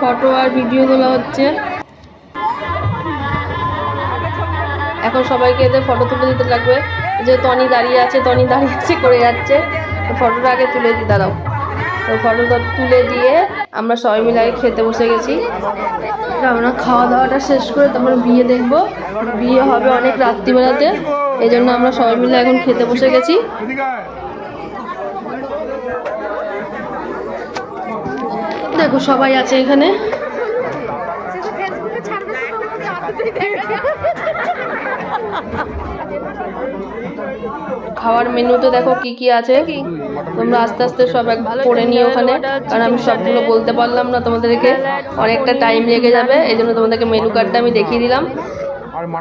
Photo আর video তোলা হচ্ছে। এখন সবাইকে এদের ফটো তুলে দিতে লাগবে। যে টনি দাঁড়িয়ে আছে, টনি দাঁড়িয়ে আছে, করে যাচ্ছে। ফটোটা আগে তুলে দিই দাঁড়াও। তো ফটোটা তুলে দিয়ে আমরা সবাই মিলে আগে খেতে বসে গেছি। আমরা খাওয়া দাওয়াটা শেষ করে তারপরে বিয়ে দেখব। বিয়ে হবে অনেক রাত্রিবেলাতে। এই জন্য আমরা সবাই মিলে এখন খেতে বসে গেছি। দেখো সবাই আছে এখানে। খাওয়ার মেনুতে দেখো কি কি আছে তোমরা আস্তে আস্তে সব এক পড়ে নিও ওখানে কারণ আমি সবগুলো বলতে পারলাম না তোমাদেরকে। অনেকটা টাইম লেগে যাবে এই জন্য তোমাদেরকে মেনু কার্ডটা আমি দেখিয়ে দিলাম।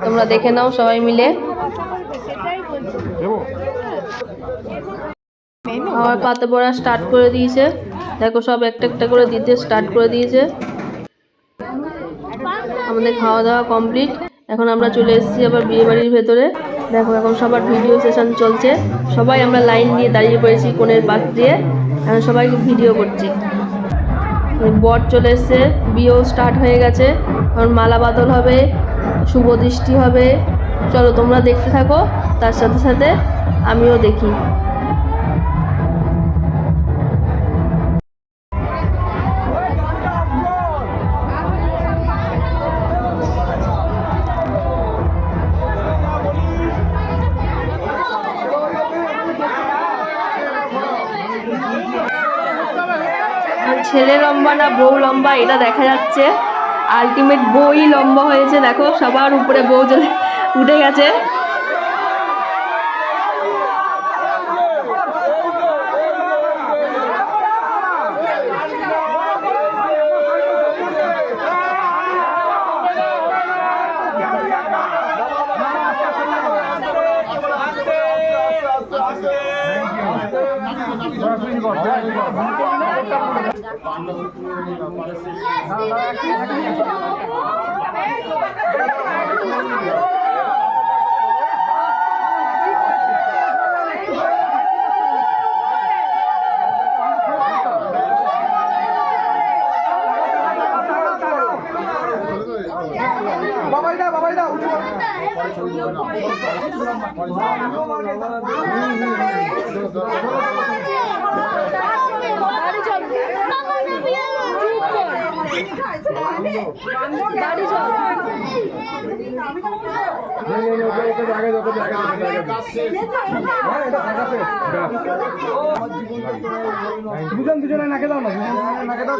তোমরা দেখে নাও সবাই মিলে। খাওয়ার পাতে পড়া স্টার্ট করে দিয়েছে। দেখো সব একটা একটা করে দিতে স্টার্ট করে দিয়েছে। আমাদের খাওয়া দাওয়া কমপ্লিট এখন আমরা চলে এসেছি আবার বিয়ে বাড়ির ভেতরে। দেখো এখন সবার ভিডিও সেশন চলছে। সবাই আমরা লাইন দিয়ে দাঁড়িয়ে পড়েছি কোণের পাশ দিয়ে। এখন সবাই ভিডিও করছি। বর চলে এসছে। বিয়েও স্টার্ট হয়ে গেছে। এখন মালা বাদল হবে, শুভ দৃষ্টি হবে। চলো তোমরা দেখতে থাকো। তার সাথে সাথে আমিও দেখি। ছেলে লম্বা না, বউ লম্বা, এটা দেখা যাচ্ছে। আলটিমেট বউই লম্বা হয়েছে, দেখো, সবার উপরে বউ চলে উঠে গেছে। বাবাইদা বাবাইদা উঠো দুজন দুজনে নাকে দাও না নাকে দাও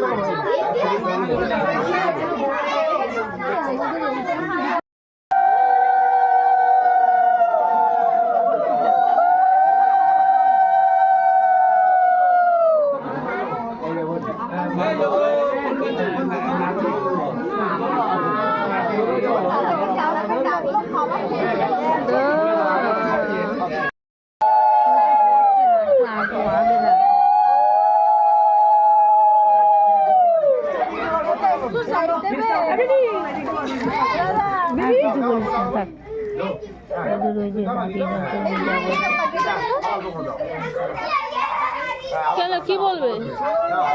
কেন কি বলবে?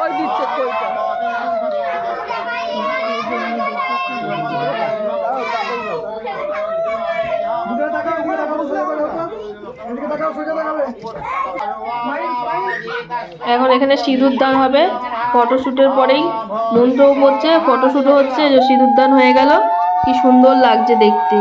ওই দিচ্ছে এখন এখানে সিঁদুর দান হবে। ফটোশ্যুটের পরেই মন্ত্রও পড়ছে ফটোশ্যুটও হচ্ছে সিঁদুরদান হয়ে গেল। কি সুন্দর লাগছে দেখতে।